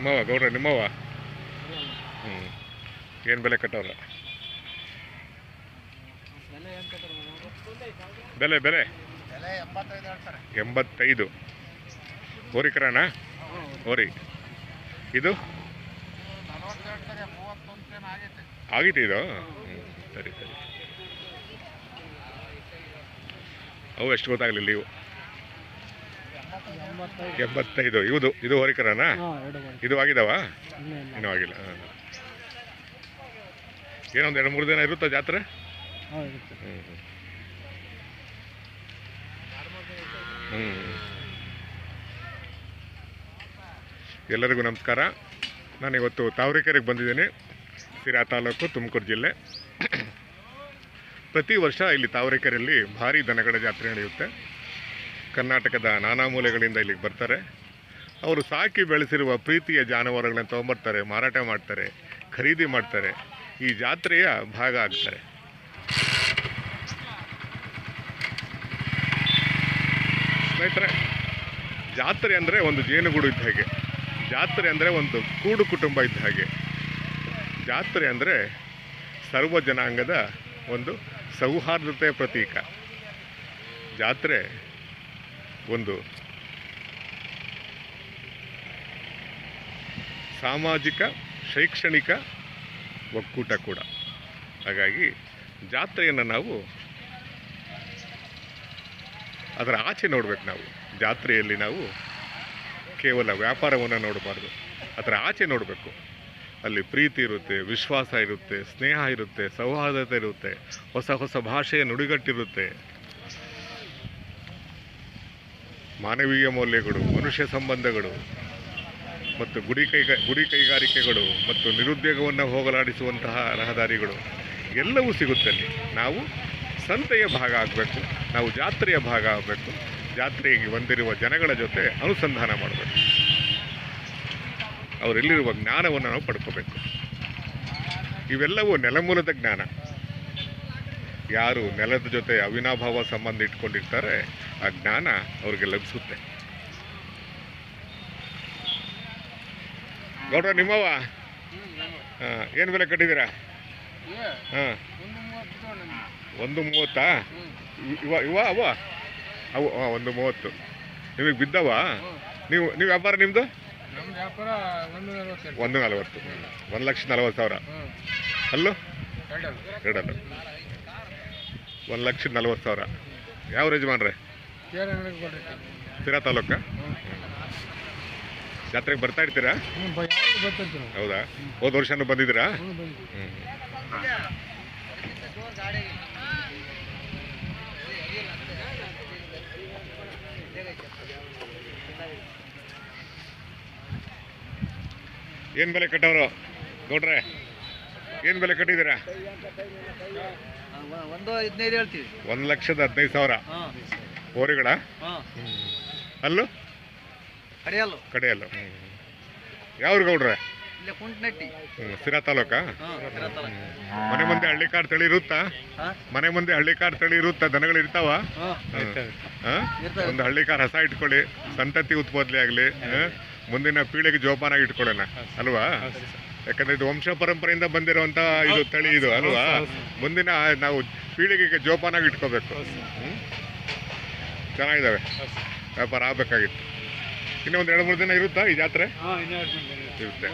ನಿಮ್ಮವ ಗೌಡ್ರ ನಿಮ್ಮವ ಹ್ಞೂ ಏನು ಬೆಲೆ ಕಟ್ಟವ್ರ? ಬೆಲೆ ಬೆಲೆ? ಎಂಬತ್ತೈದು. ಓರಿಕರನಾ ಓರಿ ಇದು? ಆಗಿತ್ತು ಇದು? ಸರಿ ಸರಿ. ಅವು ಎಷ್ಟು ಗೊತ್ತಾಗಲಿಲ್ಲ ಇವು ಎಂಬತ್ತೈದು. ಇವುದು ಇದು ಹೋರಿಕರನಾ? ಇದು ಆಗಿದಾವ? ಇನ್ನೂ ಆಗಿಲ್ಲ. ಹಾಂ ಏನೊಂದು ಎರಡು ಮೂರು ದಿನ ಇರುತ್ತಾ ಜಾತ್ರೆ? ಹ್ಞೂ ಹ್ಞೂ ಎಲ್ಲರಿಗೂ ನಮಸ್ಕಾರ. ನಾನು ಇವತ್ತು ತಾವರಿಕೆರೆಗೆ ಬಂದಿದ್ದೀನಿ. ಸಿರಾ ತಾಲೂಕು ತುಮಕೂರು ಜಿಲ್ಲೆ. ಪ್ರತಿ ವರ್ಷ ಇಲ್ಲಿ ತಾವರಿಕೆರೆಯಲ್ಲಿ ಭಾರಿ ದನಗಳ ಜಾತ್ರೆ ನಡೆಯುತ್ತೆ. ಕರ್ನಾಟಕದ ನಾನಾ ಮೂಲೆಗಳಿಂದ ಇಲ್ಲಿಗೆ ಬರ್ತಾರೆ. ಅವರು ಸಾಕಿ ಬೆಳೆಸಿರುವ ಪ್ರೀತಿಯ ಜಾನುವಾರುಗಳನ್ನ ತೊಗೊಂಬರ್ತಾರೆ, ಮಾರಾಟ ಮಾಡ್ತಾರೆ, ಖರೀದಿ ಮಾಡ್ತಾರೆ. ಈ ಜಾತ್ರೆಯ ಭಾಗ ಆಗ್ತಾರೆ. ಸ್ನೇಹಿತರೆ, ಜಾತ್ರೆ ಅಂದರೆ ಒಂದು ಜೇನುಗೂಡು ಇದ್ದ ಹಾಗೆ. ಜಾತ್ರೆ ಅಂದರೆ ಒಂದು ಕೂಡು ಕುಟುಂಬ ಇದ್ದ ಹಾಗೆ. ಜಾತ್ರೆ ಅಂದರೆ ಸರ್ವ ಜನಾಂಗದ ಒಂದು ಸೌಹಾರ್ದತೆಯ ಪ್ರತೀಕ. ಜಾತ್ರೆ ಒಂದು ಸಾಮಾಜಿಕ, ಶೈಕ್ಷಣಿಕ ಒಕ್ಕೂಟ ಕೂಡ. ಹಾಗಾಗಿ ಜಾತ್ರೆಯನ್ನು ನಾವು ಅದರ ಆಚೆ ನೋಡಬೇಕು ನಾವು. ಜಾತ್ರೆಯಲ್ಲಿ ನಾವು ಕೇವಲ ವ್ಯಾಪಾರವನ್ನು ನೋಡಬಾರ್ದು. ಅದರ ಆಚೆ ನೋಡಬೇಕು. ಅಲ್ಲಿ ಪ್ರೀತಿ ಇರುತ್ತೆ, ವಿಶ್ವಾಸ ಇರುತ್ತೆ, ಸ್ನೇಹ ಇರುತ್ತೆ, ಸೌಹಾರ್ದತೆ ಇರುತ್ತೆ, ಹೊಸ ಹೊಸ ಭಾಷೆಯ ನುಡಿಗಟ್ಟಿರುತ್ತೆ. ಮಾನವೀಯ ಮೌಲ್ಯಗಳು, ಮನುಷ್ಯ ಸಂಬಂಧಗಳು ಮತ್ತು ಗುಡಿ ಕೈಗ, ಗುಡಿ ಕೈಗಾರಿಕೆಗಳು ಮತ್ತು ನಿರುದ್ಯೋಗವನ್ನು ಹೋಗಲಾಡಿಸುವಂತಹ ರಹದಾರಿಗಳು ಎಲ್ಲವೂ ಸಿಗುತ್ತೆ ಅಲ್ಲಿ. ನಾವು ಸಂತೆಯ ಭಾಗ ಆಗಬೇಕು, ನಾವು ಜಾತ್ರೆಯ ಭಾಗ ಆಗಬೇಕು, ಜಾತ್ರೆಗೆ ಬಂದಿರುವ ಜನಗಳ ಜೊತೆ ಅನುಸಂಧಾನ ಮಾಡಬೇಕು. ಅವರೆಲ್ಲಿರುವ ಜ್ಞಾನವನ್ನು ನಾವು ಪಡ್ಕೋಬೇಕು. ಇವೆಲ್ಲವೂ ನೆಲಮೂಲದ ಜ್ಞಾನ. ಯಾರು ನೆಲದ ಜೊತೆ ಅವಿನಾಭಾವ ಸಂಬಂಧ ಇಟ್ಕೊಂಡಿರ್ತಾರೆ ಆ ಜ್ಞಾನ ಅವ್ರಿಗೆ ಲಭಿಸುತ್ತೆ. ಗೌಡ್ರ ನಿಮ್ಮವ ಏನು ಬೆಲೆ ಕಟ್ಟಿದ್ದೀರಾ? ಹಾಂ. ಒಂದು ಮೂವತ್ತಾ? ಇವ್- ಇವ ಅವ ಅವು ಹಾಂ ಒಂದು ಮೂವತ್ತು. ನಿಮಗೆ ಬಿದ್ದವ ನೀವು ನೀವು ವ್ಯಾಪಾರ ನಿಮ್ಮದು ಒಂದು ನಲವತ್ತು. ಒಂದು ಲಕ್ಷ ನಲವತ್ತು ಸಾವಿರ. ಅಲ್ಲೂ? ಎರಡಲ್ಲ. ಒಂದು ಲಕ್ಷ ನಲವತ್ತು ಸಾವಿರ. ಯಾವ ಯಜಮಾನ್ರೆ? ಸಿರಾ ತಾಲೂಕ? ಜಾತ್ರೆಗೆ ಬರ್ತಾ ಇರ್ತೀರಾ? ಹೌದಾ? ಹೋದ ವರ್ಷನೂ ಬಂದಿದ್ದೀರಾ? ಏನ್ ಬೆಲೆ ಕಟ್ಟವರು ನೋಡ್ರೆ ಏನು ಬೆಲೆ ಕಟ್ಟಿದ್ದೀರಾ? ಒಂದು ಹದಿನೈದು ಹೇಳ್ತೀವಿ. ಒಂದು ಲಕ್ಷದ ಹದಿನೈದು ಸಾವಿರ. ಓರಿಗಳ ಅಲ್ಲು ಅಲ್ಲೂ? ಕಡೆಯಲ್ಲು. ಕಡೆಯಲ್ಲ. ಯಾವ್ರು ಗೌಡ್ರೆ? ಸಿರಾ ತಾಲೂಕಾ? ಹಾಂ ಮನೆ ಮುಂದೆ ಹಳ್ಳಿ ಕಾರ್ ತಳಿ ಇರುತ್ತಾ? ಮನೆ ಮುಂದೆ ಹಳ್ಳಿ ಕಾರ್ ತಳಿ ಇರುತ್ತಾ? ದನಗಳು ಇರ್ತಾವ? ಒಂದು ಹಳ್ಳಿ ಕಾರ್ ಹಸ ಇಟ್ಕೊಳ್ಳಿ ಸಂತತಿ ಉತ್ಪಾದನೆ ಆಗಲಿ ಮುಂದಿನ ಪೀಳಿಗೆ ಜೋಪಾನಾಗಿ ಇಟ್ಕೊಳ್ಳೋಣ. ಅಲ್ವಾ? ಯಾಕಂದ್ರೆ ಇದು ವಂಶ ಪರಂಪರೆಯಿಂದ ಬಂದಿರುವಂತ ಇದು ತಳಿ ಇದು ಅಲ್ವಾ? ಮುಂದಿನ ನಾವು ಪೀಳಿಗೆಗೆ ಜೋಪಾನಾಗಿ ಇಟ್ಕೋಬೇಕು. ಹ್ಮ್? ಚೆನ್ನಾಗಿದ್ದಾವೆ ವ್ಯಾಪಾರ ಆಗ್ಬೇಕಾಗಿತ್ತು. ಇನ್ನೂ ಒಂದು ಎರಡು ಮೂರು ದಿನ ಇರುತ್ತಾ ಈ ಜಾತ್ರೆ? ಇರುತ್ತೆ.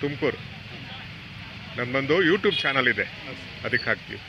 ತುಮಕೂರು. ನಮ್ಮದೊಂದು ಯೂಟ್ಯೂಬ್ ಚಾನಲ್ ಇದೆ. ಅದಕ್ಕೆ ಹಾಕ್ತೀವಿ.